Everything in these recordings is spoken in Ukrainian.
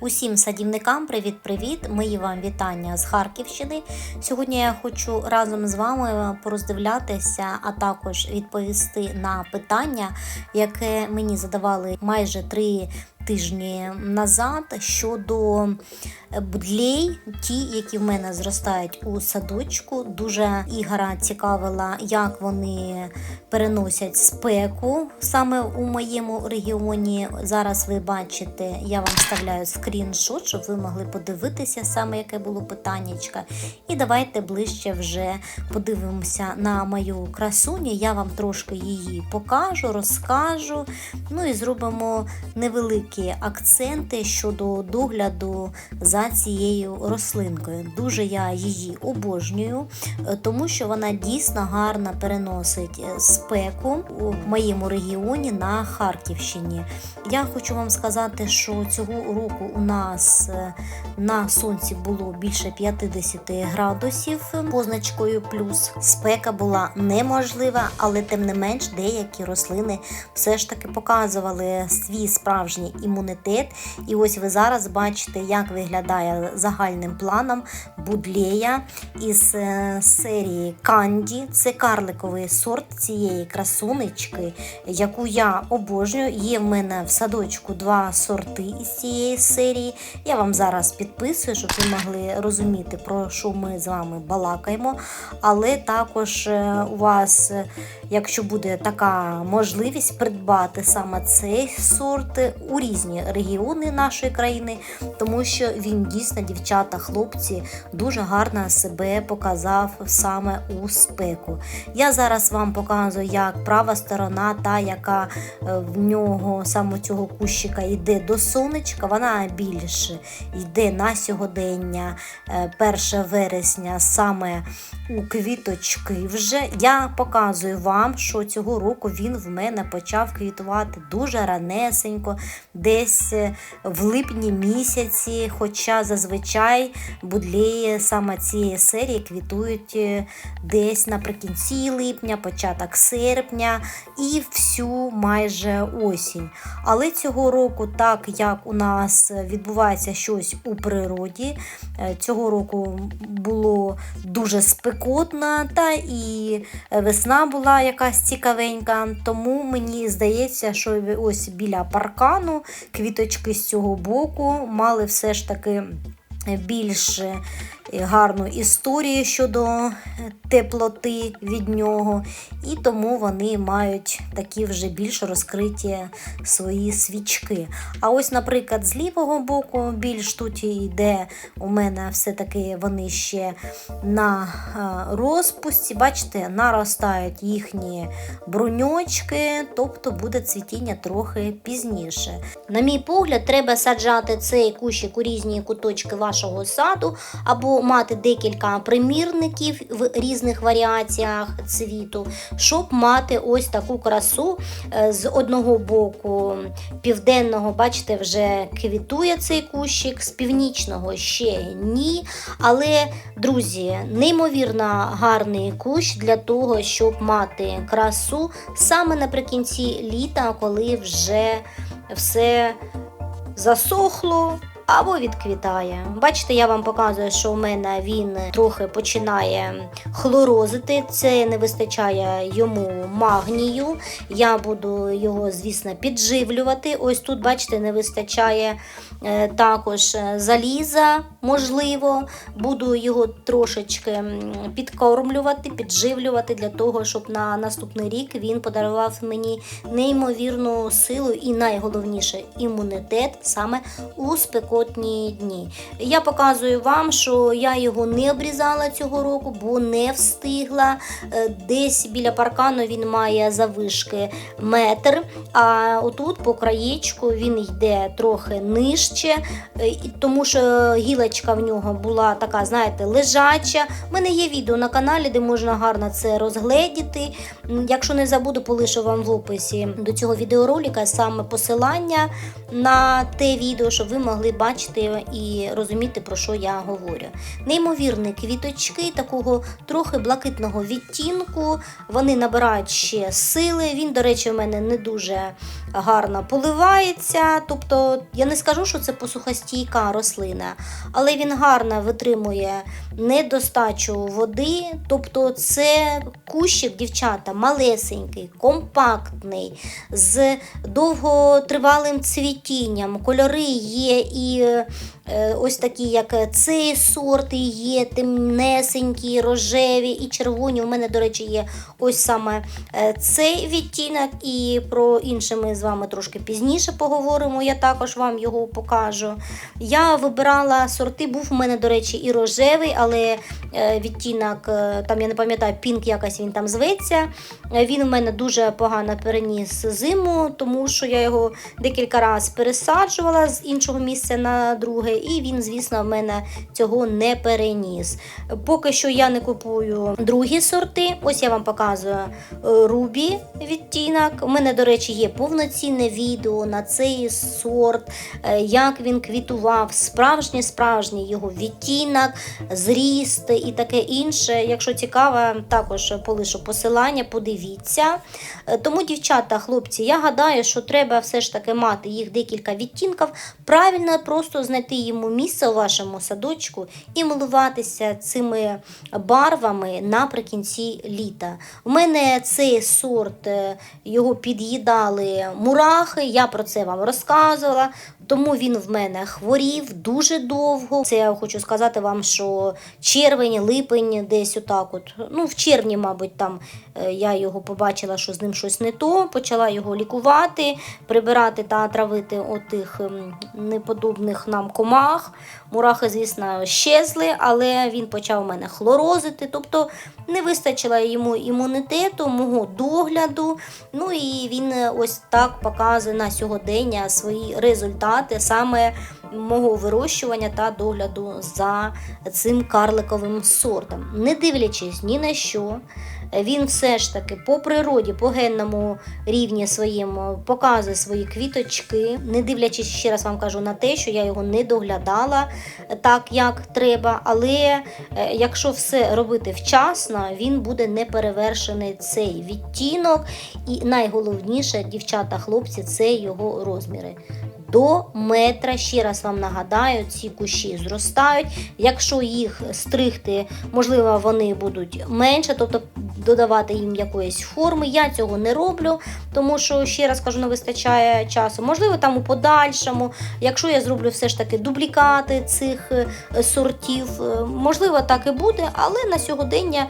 Усім садівникам привіт-привіт! Мої вам вітання з Харківщини. Сьогодні я хочу разом з вами пороздивлятися, а також відповісти на питання, яке мені задавали майже три тижні назад щодо будлей, ті, які в мене зростають у садочку. Дуже Ігора цікавила, як вони переносять спеку саме у моєму регіоні. Зараз ви бачите, я вам вставляю скріншот, щоб ви могли подивитися саме, яке було питаннячка. І давайте ближче вже подивимося на мою красуню. Я вам трошки її покажу, розкажу. Ну і зробимо невеликі акценти щодо догляду за цією рослинкою. Дуже я її обожнюю, е, тому що вона дійсно гарно переносить е, спеку у моєму регіоні на Харківщині. Я хочу вам сказати, що цього року у нас е, на сонці було більше 50 градусів позначкою плюс. Спека була неможлива, але тим не менш деякі рослини все ж таки показували свій справжній імунітет. І ось ви зараз бачите, як виглядає загальним планом будлея із е, серії Канді. Це карликовий сорт цієї красунечки, яку я обожнюю. Є в мене в садочку два сорти із цієї серії. Я вам зараз підписую, щоб ви могли розуміти, про що ми з вами балакаємо. Але також е, у вас, е, якщо буде така можливість придбати саме цей сорт у різні регіони нашої країни, тому що він дійсно, дівчата, хлопці, дуже гарно себе показав саме у спеку. Я зараз вам показую, як права сторона, та яка е, в нього саме цього кущика йде до сонечка, вона більше йде на сьогодення, е, 1 вересня, саме у квіточки вже. Я показую вам, що цього року він в мене почав квітувати дуже ранесенько, десь е, в липні місяці, хоча зазвичай будлеї саме цієї серії квітують е, десь наприкінці липня, початок серпня і всю майже осінь. Але цього року, так як у нас відбувається щось у природі, е, цього року було дуже спекотно, та і весна була якась цікавенька. Тому мені здається, що ось біля паркану квіточки з цього боку. Мали все ж таки більш гарну історію щодо теплоти від нього, і тому вони мають такі вже більш розкриті свої свічки. А ось, наприклад, з лівого боку, більш тут йде у мене все-таки вони ще на е, розпусті, бачите, наростають їхні бруньочки, тобто буде цвітіння трохи пізніше. На мій погляд, треба саджати цей кущик у різні куточки вашого саду, або мати декілька примірників в різних варіаціях цвіту, щоб мати ось таку красу Е, з одного боку південного, бачите, вже квітує цей кущик, з північного ще ні. Але, друзі, неймовірно гарний кущ для того, щоб мати красу саме наприкінці літа, коли вже все засохло. Або відквітає. Бачите, я вам показую, що у мене він трохи починає хлорозити. Це не вистачає йому магнію. Я буду його, звісно, підживлювати. Ось тут, бачите, не вистачає е, також е, заліза, можливо. Буду його трошечки підкормлювати, підживлювати для того, щоб на наступний рік він подарував мені неймовірну силу і найголовніше імунітет саме у спекотні дні. Я показую вам, що я його не обрізала цього року, бо не встигла. Е, Десь біля паркану він має завишки метр, а отут по краєчку він йде трохи нижче, е, тому що гілочка в нього була така, знаєте, лежача. У мене є відео на каналі, де можна гарно це розгледіти. Якщо не забуду, полишу вам в описі до цього відеоролика саме посилання на те відео, щоб ви могли бачити і розуміти, про що я говорю. Неймовірні квіточки такого трохи блакитного відтінку. Вони набирають ще сили. Він, до речі, в мене не дуже гарно поливається. Тобто, я не скажу, що це посухостійка рослина, але він гарно витримує недостачу води. Тобто, це кущик, дівчата, малесенький, компактний, з довготривалим цвітінням. Кольори є і 有 ось такі, як цей сорт, і є темнесенькі, рожеві і червоні. У мене, до речі, є ось саме е, цей відтінок, і про інше ми з вами трошки пізніше поговоримо. Я також вам його покажу. Я вибирала сорти, був у мене, до речі, і рожевий, але е, відтінок, е, там я не пам'ятаю, пінк якось він там зветься. Е, Він у мене дуже погано переніс зиму, тому що я його декілька разів пересаджувала з іншого місця на друге, і він, звісно, в мене цього не переніс. Поки що я не купую другі сорти. Ось я вам показую е, Рубі відтінок. У мене, до речі, є повноцінне відео на цей сорт, е, як він квітував, справжній справжній його відтінок, зріст і таке інше. Якщо цікаво, також полишу посилання, подивіться. Е, Тому, дівчата, хлопці, я гадаю, що треба все ж таки мати їх декілька відтінків, правильно просто знайти йому місце у вашому садочку і милуватися цими барвами наприкінці літа. У мене цей сорт, е, його під'їдали мурахи, я про це вам розказувала. Тому він в мене хворів дуже довго. Це я хочу сказати вам, що червень, липень, десь отак. От. Ну, в червні, мабуть, там е, я його побачила, що з ним щось не то. Почала його лікувати, прибирати та травити отих ем, неподобних нам комах. Мурахи, звісно, щезли, але він почав мене хлорозити. Тобто не вистачило йому імунітету, мого догляду. Ну і він е, ось так показує на сьогодення свої результати саме мого вирощування та догляду за цим карликовим сортом. Не дивлячись ні на що, він все ж таки по природі, по генному рівні своєму показує свої квіточки, не дивлячись, ще раз вам кажу на те, що я його не доглядала так, як треба. Але е, якщо все робити вчасно, він буде неперевершений цей відтінок. І найголовніше, дівчата, хлопці, це його розміри. До метра, ще раз вам нагадаю, ці кущі зростають. Якщо їх стригти, можливо, вони будуть менше, тобто додавати їм якоїсь форми. Я цього не роблю, тому що, ще раз кажу, не вистачає часу. Можливо, там у подальшому, якщо я зроблю все ж таки дублікати цих е, сортів, е, можливо, так і буде, але на сьогодення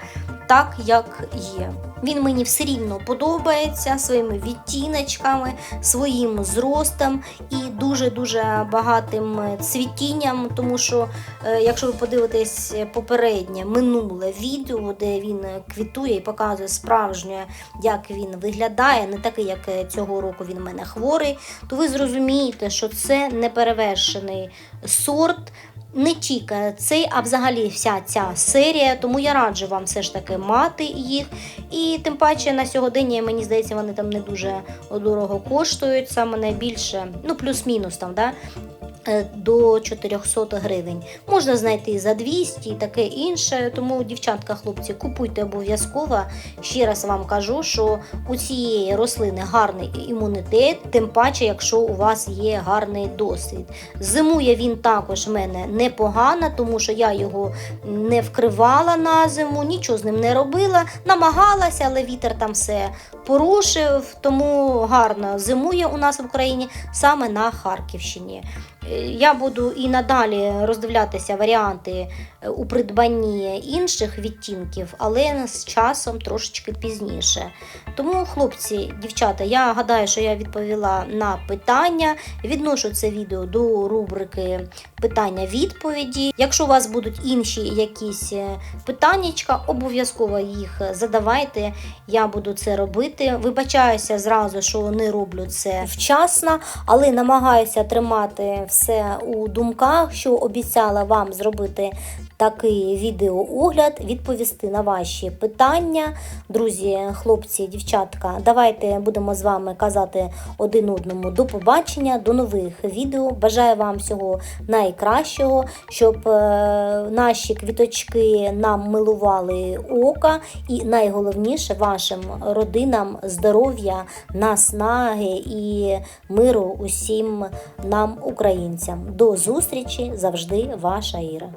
так, як є. Він мені все рівно подобається своїми відтіночками, своїм зростом і дуже-дуже багатим цвітінням. Тому що, е, якщо ви подивитесь попереднє минуле відео, де він квітує і показує справжнє, як він виглядає, не такий, як е, цього року він в мене хворий, то ви зрозумієте, що це неперевершений сорт. Не тільки цей, а взагалі вся ця серія, тому я раджу вам все ж таки мати їх. І тим паче на сьогодення, мені здається, вони там не дуже дорого коштують, саме найбільше, ну плюс-мінус там, да, до 400 гривень. Можна знайти за 200 і таке інше. Тому, дівчатка, хлопці, купуйте обов'язково. Ще раз вам кажу, що у цієї рослини гарний імунітет, тим паче, якщо у вас є гарний досвід. Зимує він також в мене непогано, тому що я його не вкривала на зиму, нічого з ним не робила, намагалася, але вітер там все порушив, тому гарно зимує у нас в Україні саме на Харківщині. Я буду і надалі роздивлятися варіанти е, у придбанні інших відтінків, але з часом трошечки пізніше. Тому, хлопці, дівчата, я гадаю, що я відповіла на питання. Відношу це відео до рубрики питання-відповіді. Якщо у вас будуть інші якісь е, питаннячка, обов'язково їх задавайте. Я буду це робити. Вибачаюся зразу, що не роблю це вчасно, але намагаюся тримати все у думках, що обіцяла вам зробити такий відеоогляд, відповісти на ваші питання. Друзі, хлопці, дівчатка, давайте будемо з вами казати один одному до побачення, до нових відео. Бажаю вам всього найкращого, щоб е, наші квіточки нам милували ока, і найголовніше вашим родинам здоров'я, наснаги і миру усім нам, українцям. До зустрічі завжди, ваша Іра.